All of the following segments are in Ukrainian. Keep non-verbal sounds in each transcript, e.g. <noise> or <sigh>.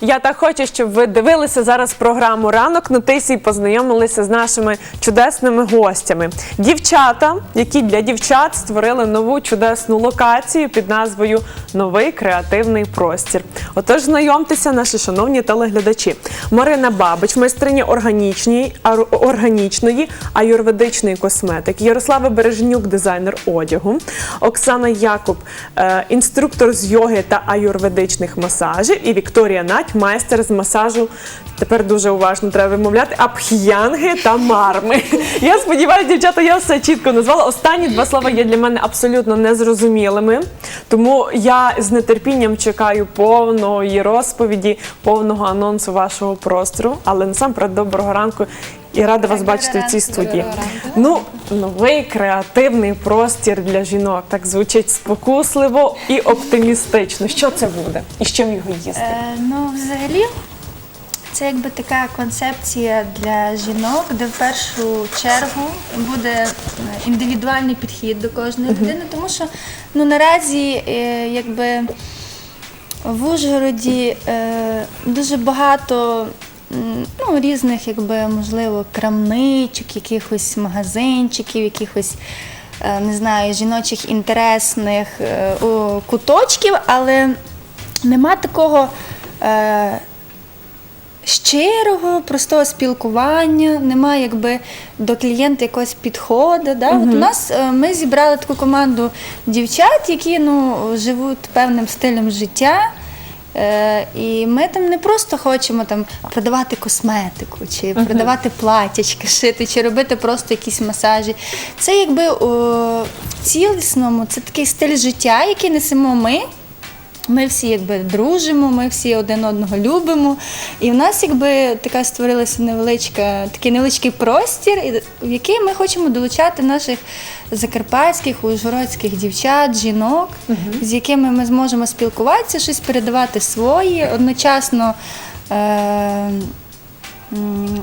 Я так хочу, щоб ви дивилися зараз програму Ранок на тисі і познайомилися з нашими чудесними гостями. Дівчата, які для дівчат створили нову чудесну локацію під назвою Новий креативний простір. Отож, знайомтеся, наші шановні телеглядачі. Марина Бабич, майстриня органічної, органічної аюрведичної косметики, Ярослава Бережнюк, дизайнер одягу, Оксана Якуб, е, інструктор з йоги та аюрведичних масажів, і Вікторія Нать, майстер з масажу. Тепер дуже уважно треба вимовляти апх'янги та марми. Я сподіваюся, дівчата, я все чітко назвала. Останні два слова є для мене абсолютно незрозумілими. Тому я з нетерпінням чекаю повної розповіді, повного анонсу вашого простору. Але насамперед доброго ранку і рада вас бачити в цій студії. Ну, новий креативний простір для жінок. Так звучить спокусливо і оптимістично. Що це буде? І з чим його їсти? Е, ну, взагалі, це якби така концепція для жінок, де в першу чергу буде е, індивідуальний підхід до кожної людини, тому що ну, наразі е, якби в Ужгороді е, дуже багато ну, різних, якби, можливо, крамничок, якихось магазинчиків, якихось. е, Не знаю, жіночих інтересних е, куточків, але нема такого е, щирого, простого спілкування, немає якби до клієнта якогось підходу. Да? От у нас ми зібрали таку команду дівчат, які ну, живуть певним стилем життя. Е, і ми там не просто хочемо там продавати косметику, чи продавати платячки, шити, чи робити просто якісь масажі. Це якби о, в цілісному, це такий стиль життя, який несемо ми. Ми всі якби дружимо, ми всі один одного любимо. І в нас якби така створилася невеличка, такий невеличкий простір, в який ми хочемо долучати наших закарпатських, ужгородських дівчат, жінок, з якими ми зможемо спілкуватися, щось передавати свої, одночасно. Е-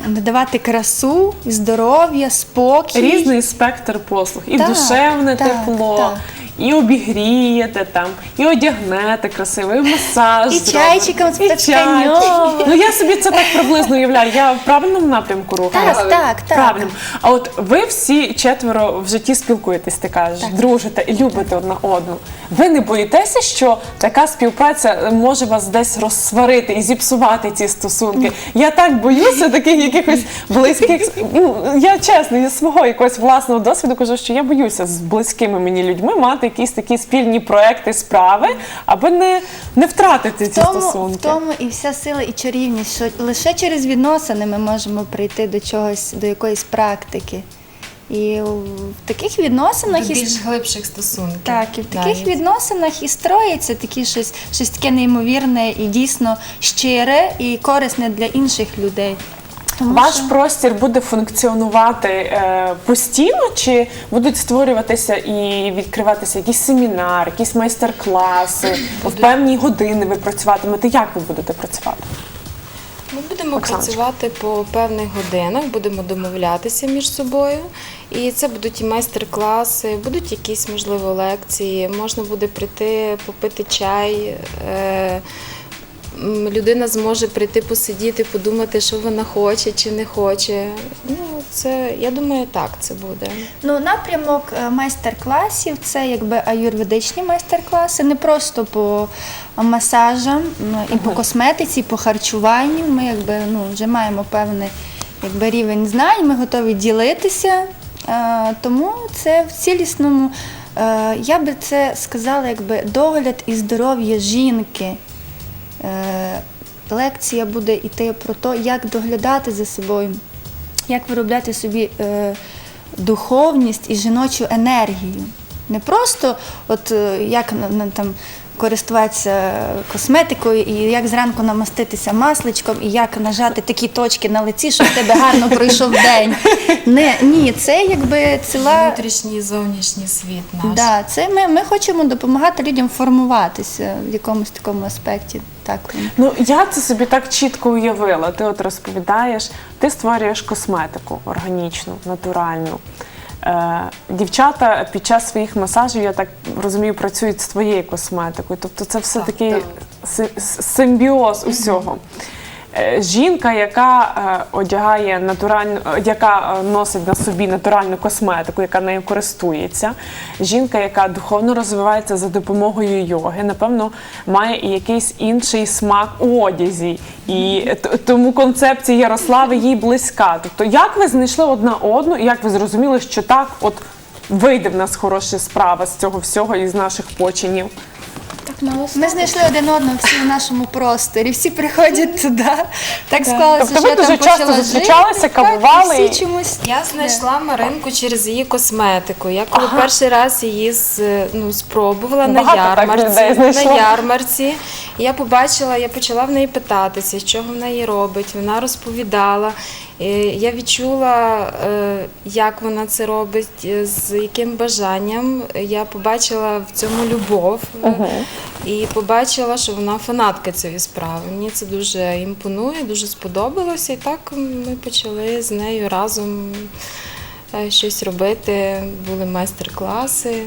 Надавати красу, здоров'я, спокій. Різний спектр послуг, і Так, душевне так, тепло, так. І обігрієте там, і одягнете красиво, і масаж. І зробите, чайчиком з і чай. Ну я собі це так приблизно уявляю. Я в правильному напрямку рухаюся? Так, так, так. Правильно. А от ви всі четверо в житті спілкуєтесь, ти кажеш, дружите і любите одна одну. Ви не боїтеся, що така співпраця може вас десь розсварити і зіпсувати ці стосунки? Я так боюся таких якихось близьких. Ну я чесно, зі свого якогось власного досвіду кажу, що я боюся з близькими мені людьми мати якісь такі спільні проекти, справи, аби не, не втратити ці В тому, стосунки. в тому і вся сила і чарівність, що лише через відносини ми можемо прийти до чогось, до якоїсь практики. І в таких відносинах До і глибших стосунків. так, і в таких навіть. відносинах і строїться такі щось, щось таке неймовірне і дійсно щире і корисне для інших людей. Тому Ваш що- простір буде функціонувати е, постійно, чи будуть створюватися і відкриватися якісь семінари, якісь майстер-класи, в певні години ви працюватимете? Як ви будете працювати? Ми будемо Оксаночка. працювати по певних годинах, будемо домовлятися між собою. І це будуть і майстер-класи, будуть якісь, можливо, лекції. Можна буде прийти, попити чай. Е, Людина зможе прийти посидіти, подумати, що вона хоче чи не хоче. Ну, це я думаю, так це буде. Ну, напрямок е, майстер-класів це якби аюрведичні майстер-класи, не просто по масажам, і по косметиці, і по харчуванню. Ми якби ну, вже маємо певний якби, рівень знань, ми готові ділитися. Е, Тому це в цілісному, е, я би це сказала, якби догляд і здоров'я жінки. Е, Лекція буде йти про те, як доглядати за собою, як виробляти собі е, духовність і жіночу енергію. Не просто от е, як там, користуватися косметикою, і як зранку намаститися масличком, і як нажати такі точки на лиці, щоб в тебе гарно пройшов день. Не, ні, це якби ціла. Внутрішній і зовнішній світ наш. Да, це ми, ми хочемо допомагати людям формуватися в якомусь такому аспекті. Так. Ну я це собі так чітко уявила. Ти от розповідаєш, ти створюєш косметику органічну, натуральну. Е, дівчата під час своїх масажів, я так розумію, працюють з твоєю косметикою. Тобто це все Так, таки так. си- с- симбіоз усього. Е, Жінка, яка е, одягає натуральну, яка е, носить на собі натуральну косметику, яка нею користується. Жінка, яка духовно розвивається за допомогою йоги, напевно, має і якийсь інший смак у одязі. І тому концепція Ярослави їй близька. Тобто, як ви знайшли одна одну, і як ви зрозуміли, що так, от вийде в нас хороша справа з цього всього із наших починів? Ми знайшли один одного всі в нашому просторі, всі приходять туди. Так склалося, Тобто ви що я там часто почала зустрічалися, жити, кавували так, і всі чомусь. Я знайшла Маринку через її косметику. Я коли перший раз її з- ну, спробувала на Багато так ярмарці, людей знайшло. на ярмарці. Я побачила, я почала в неї питатися, що в неї робить. Вона розповідала. Я відчула, е, як вона це робить, е, з яким бажанням. Я побачила в цьому любов е, і побачила, що вона фанатка цієї справи. Мені це дуже імпонує, дуже сподобалося. І так ми почали з нею разом щось робити. Були майстер-класи.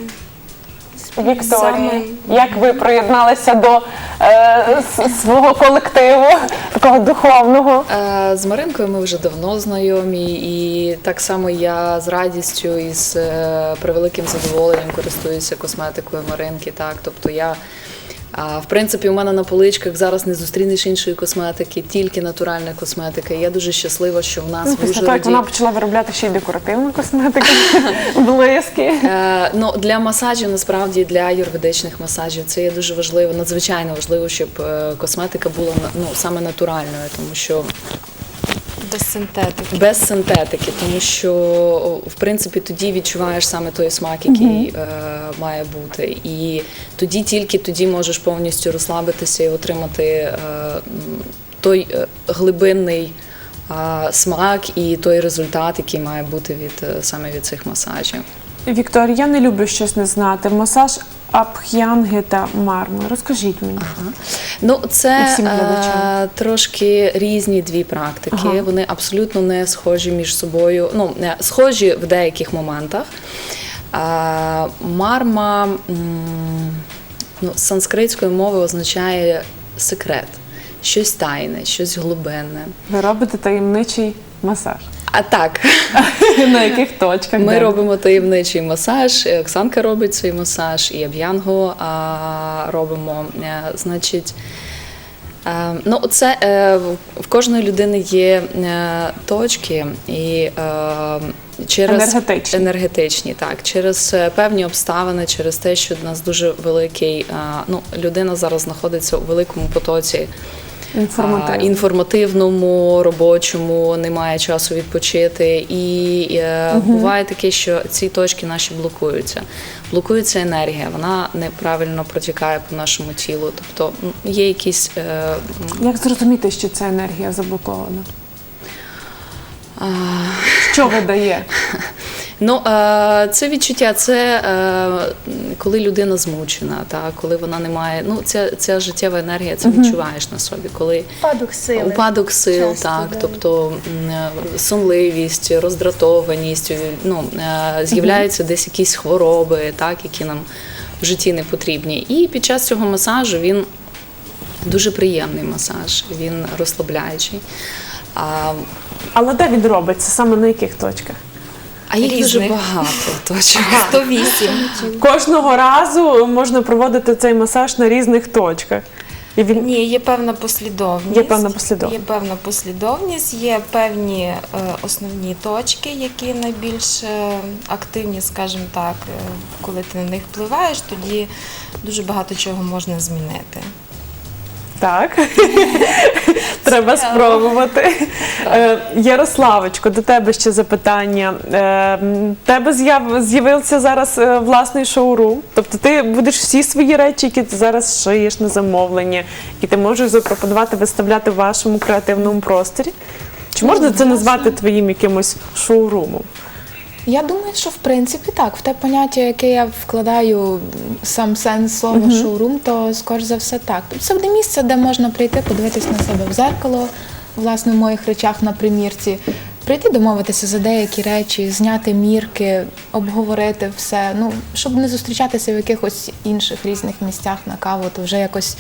Вікторія, Саме- як ви приєдналися до е, свого колективу, такого духовного? Е, З Маринкою ми вже давно знайомі, і так само я з радістю і з е, превеликим задоволенням користуюся косметикою Маринки. Так, тобто я. А, в принципі, у мене на поличках зараз не зустрінеш іншої косметики, тільки натуральна косметика. І я дуже щаслива, що в нас Ну, в Ужгороді... так вона почала виробляти ще й декоративну косметику, <laughs> блиски. Е, ну, для масажів, насправді, для юридичних масажів це є дуже важливо, надзвичайно важливо, щоб е, косметика була ну, саме натуральною, тому що Без синтетики. без синтетики, тому що в принципі тоді відчуваєш саме той смак, який е, має бути. І тоді тільки тоді можеш повністю розслабитися і отримати е, той е, глибинний е, смак і той результат, який має бути від е, саме від цих масажів. Вікторія, я не люблю щось не знати. Масаж Абх'янги та марми. Розкажіть мені. Ну, це е, трошки різні дві практики. Ага. Вони абсолютно не схожі між собою. Ну, не схожі в деяких моментах. Е, марма ну, санскритської мови означає секрет, щось тайне, щось глибинне. Ви робите таємничий масаж. А так, <laughs> На яких точках? Ми робимо таємничий масаж. Оксанка робить свій масаж, і Аб'янго робимо. Е, Значить, е, ну це е, в- кожної людини є точки і через Енергетичні. енергетичні, так через певні обставини, через те, що в нас дуже великий. ну, людина зараз знаходиться у великому потоці Інформативно. інформативному, робочому, немає часу відпочити. І е, буває таке, що ці точки наші блокуються. Блокується енергія, вона неправильно протікає по нашому тілу. Тобто є якісь. Е, Як зрозуміти, що ця енергія заблокована? а, Що видає? <laughs> Ну, е, це відчуття, це е, коли людина змучена, та, коли вона не має. Ну, ця, ця життєва енергія, це відчуваєш на собі. Коли Падок сили. Упадок сил, Часто, так, да. тобто е, сонливість, роздратованість, ну, з'являються десь якісь хвороби, так, які нам в житті не потрібні. І під час цього масажу він дуже приємний масаж, він розслабляючий. А, Але де він робиться? Саме на яких точках? А їх дуже багато <laughs> точно. 108. Кожного разу можна проводити цей масаж на різних точках. І він Ні, є певна послідовність. Є певна послідовність. Є певна послідовність, є певні е, основні точки, які найбільш е, активні, скажімо так, е, коли ти на них впливаєш, тоді дуже багато чого можна змінити. Так. <laughs> Треба спробувати. Е, Ярославочко, до тебе ще запитання. Е, Тебе з'яв- з'явився зараз е, власний шоурум. Тобто ти будеш всі свої речі, які ти зараз шиєш на замовлення, які ти можеш запропонувати виставляти в вашому креативному просторі. Чи можна це назвати твоїм якимось шоурумом? Я думаю, що в принципі так. В те поняття, яке я вкладаю сам сенс слова шоурум, то скоріш за все так. Тобто Це буде місце, де можна прийти, подивитись на себе в зеркало, власне, в моїх речах на примірці, прийти домовитися за деякі речі, зняти мірки, обговорити все. Ну, щоб не зустрічатися в якихось інших різних місцях на каву, то вже якось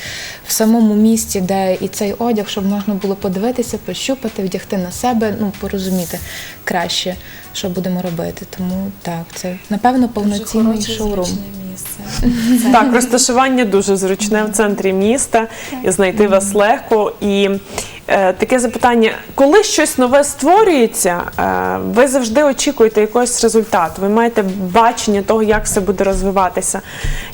в самому місці, де і цей одяг, щоб можна було подивитися, пощупати, вдягти на себе, ну, порозуміти краще, що будемо робити. Тому так, це напевно повноцінний шоурум. місце. <laughs> Так, розташування дуже зручне в центрі міста, і знайти вас легко. І таке запитання: коли щось нове створюється, е, ви завжди очікуєте якогось результату. Ви маєте бачення того, як все буде розвиватися.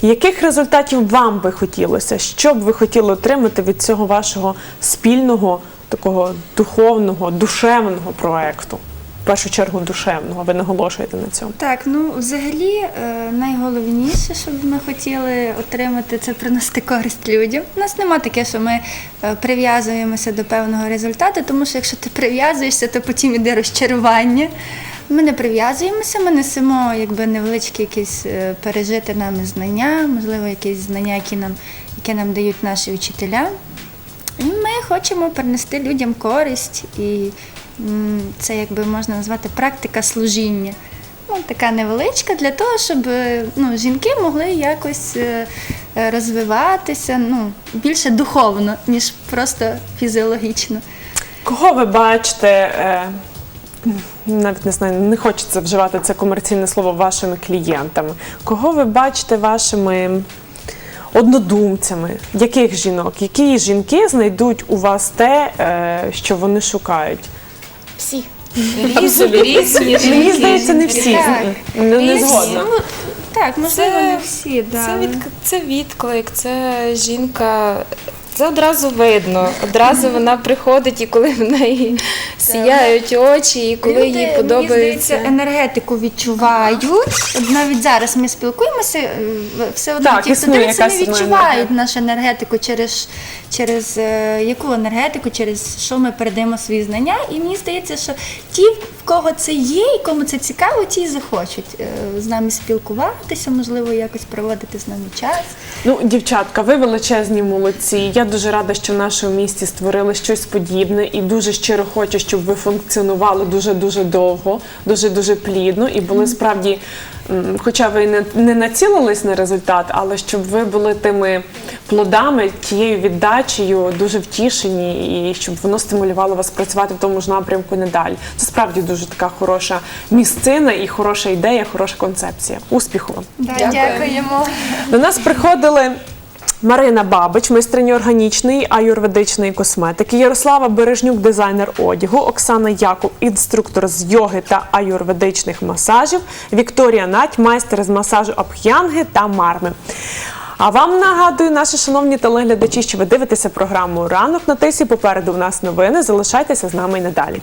Яких результатів вам би хотілося? Що б ви хотіли отримати від цього вашого спільного, такого духовного, душевного проекту? В першу чергу душевного, ви наголошуєте на цьому. Так, ну взагалі е, найголовніше, що б ми хотіли отримати, це приносити користь людям. У нас нема таке, що ми е, прив'язуємося до певного результату, тому що якщо ти прив'язуєшся, то потім іде розчарування. Ми не прив'язуємося, ми несемо якби невеличкі якісь е, пережити нами знання, можливо, якісь знання, які нам, які нам дають наші вчителя. І ми хочемо принести людям користь, і це якби можна назвати практика служіння. Ну, така невеличка для того, щоб е, ну, жінки могли якось е, розвиватися ну, більше духовно, ніж просто фізіологічно. Кого ви бачите, е, навіть не знаю, не хочеться вживати це комерційне слово вашими клієнтами. Кого ви бачите вашими однодумцями? Яких жінок? Які жінки знайдуть у вас те, що вони шукають? Всі. Різні, різні Мені здається, не всі. Так. Не, не Різні. згодна. Ну, так, можливо, Це- не всі. Да. Це, від, це відклик, це жінка. Це одразу видно. Одразу вона приходить, і коли в неї сіяють очі, і коли Люди, їй Мені подобається. здається, енергетику відчувають. Навіть зараз ми спілкуємося, е, все одно ті, хто дивиться, не відчувають нашу енергетику через, через е, яку енергетику, через що ми передаємо свої знання. І мені здається, що ті, в кого це є, і кому це цікаво, ті захочуть е, з нами спілкуватися, можливо, якось проводити з нами час. Ну, дівчатка, ви величезні молодці. Я дуже рада, що в нашому місті створили щось подібне і дуже щиро хочу, щоб ви функціонували дуже дуже довго, дуже дуже плідно і були справді, хоча ви не, не націлились на результат, але щоб ви були тими плодами, тією віддачею, дуже втішені, і щоб воно стимулювало вас працювати в тому ж напрямку надалі. Це справді дуже така хороша місцина і хороша ідея, хороша концепція. Успіху вам! Да, дякуємо. До нас приходили Марина Бабич, майстриня органічної аюрведичної косметики, Ярослава Бережнюк, дизайнер одягу, Оксана Якуб, інструктор з йоги та аюрведичних масажів, Вікторія Нать, майстер з масажу абх'янги та марми. А вам нагадую, наші шановні телеглядачі, що ви дивитеся програму Ранок на тисі. Попереду в нас новини. Залишайтеся з нами і надалі.